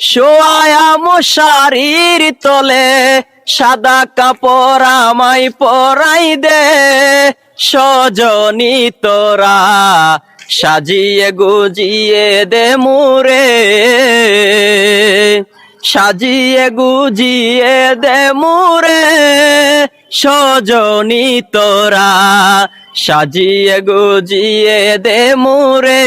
শোয়া মশারির তলে, সাদা কাপড় আমায় পরাই দে। সজনী তোরা সাজিয়ে গুজিয়ে দে মুরে। সাজিয়ে গুজিয়ে দে মুরে। সজনী তোরা সাজিয়ে গুজিয়ে দে মুরে।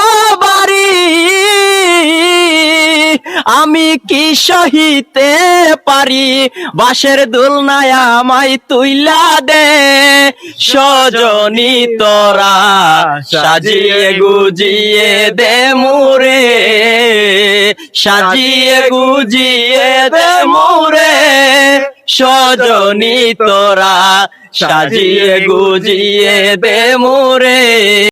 আমি কি সহিতে পারি? বাসের দোলনায় আমায় তুইলা দে। সজনী তোরা সাজিয়ে গুজিয়ে দে মুরে। সাজিয়ে গুজিয়ে দে মুরে। সজনী তোরা সাজিয়ে গুজিয়ে দে মুরে।